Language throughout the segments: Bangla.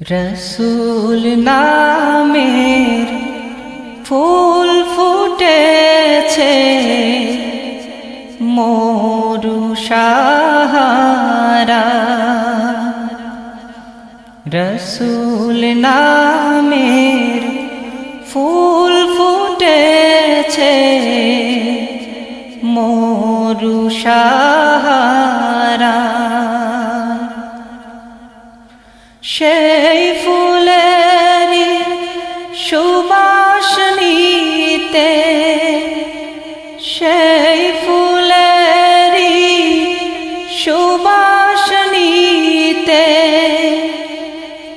রসুল নামের ফুল ফুটেছে মরু সাহারা। রসুল নামের ফুল ফুটেছে মরু সাহারা। সেই ফুলেরই সুবাস নিতে, সেই ফুলেরই সুবাস নিতে।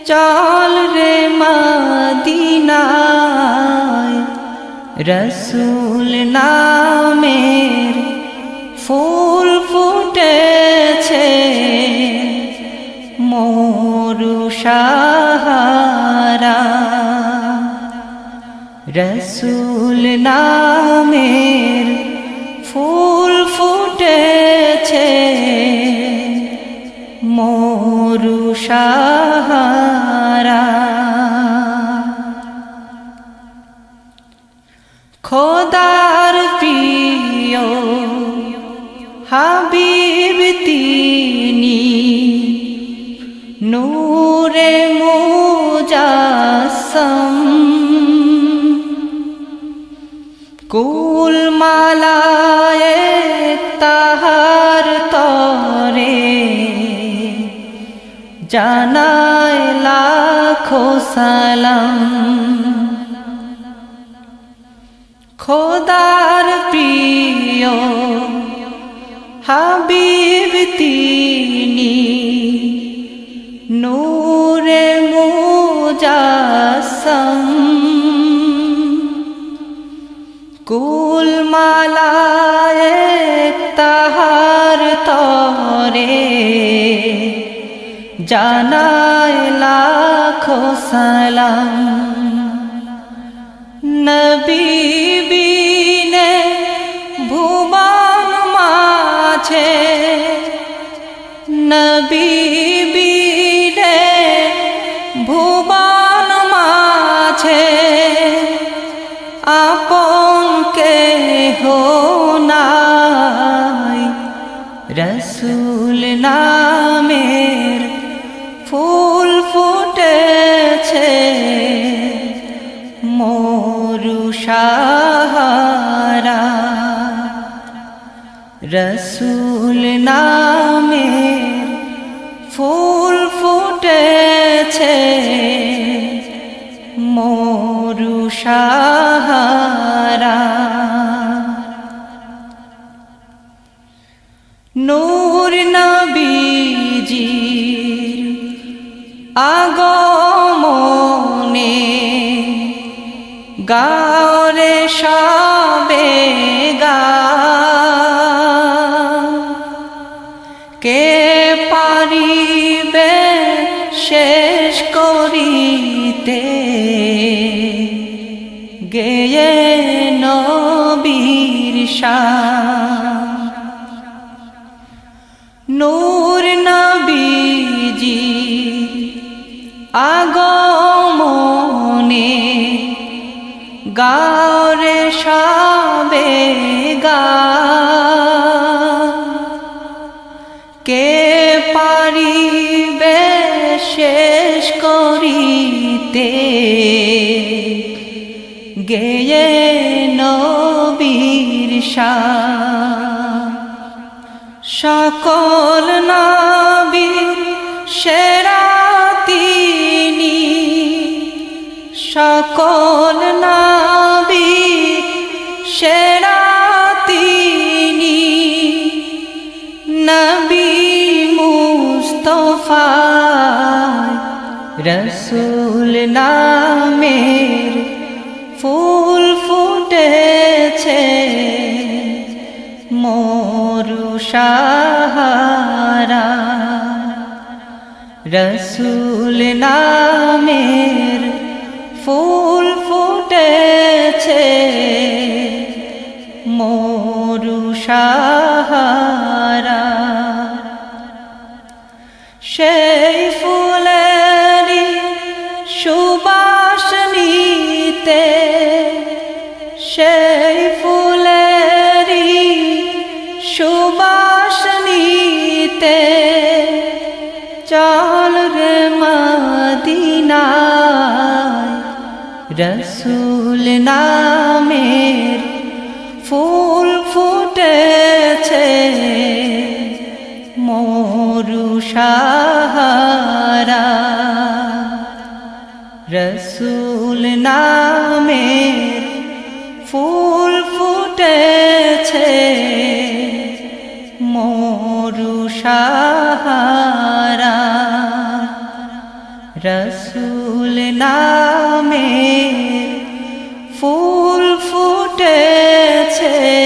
চল রে মদিনায়, রসুল নামের ফুল ফুটেছে মরু সাহারা। রসুল নামের ফুল ফুটেছে মরু সাহারা। খোদার প্রিয় হাবিব তিনি নূরে মুজাসম। কুল মালায় তাহার তরে জানায় লাখো সালাম। খোদার প্রিয় হাবিব তিনি জানায় লাখো সালাম। নবী বিনে ভুবন মাঝে নবী ফুটেছে মরু সাহারা রসুল নামে ফুল ফুটেছে। মরু গাওরে সবে গা। কে পারিবে শেষ করিতে? গেয়ে নবীর নূর নবীজি আগমনে গাওরে সবে গা। কে পারিবে শেষ করিতে? গেয়ে নবীর সকল নবীর সেরা সকল নবীর সেরা তিনি নবী মুস্তফা। রসুল নামের ফুল ফুটেছে মরু সাহারা। রসুল নামের ফুল ফুটেছে মরু সাহারা। সেই ফুলেরই সুবাস নিতে, সেই ফুলেরই সুবাস নিতে, চল রে মদিনায়, রসুল নামের ফুল ফুটেছে মরু সাহারা। রসুল নামের ফুল ফুটেছে মরু সাহারা। রসুল নামের ফুটেছে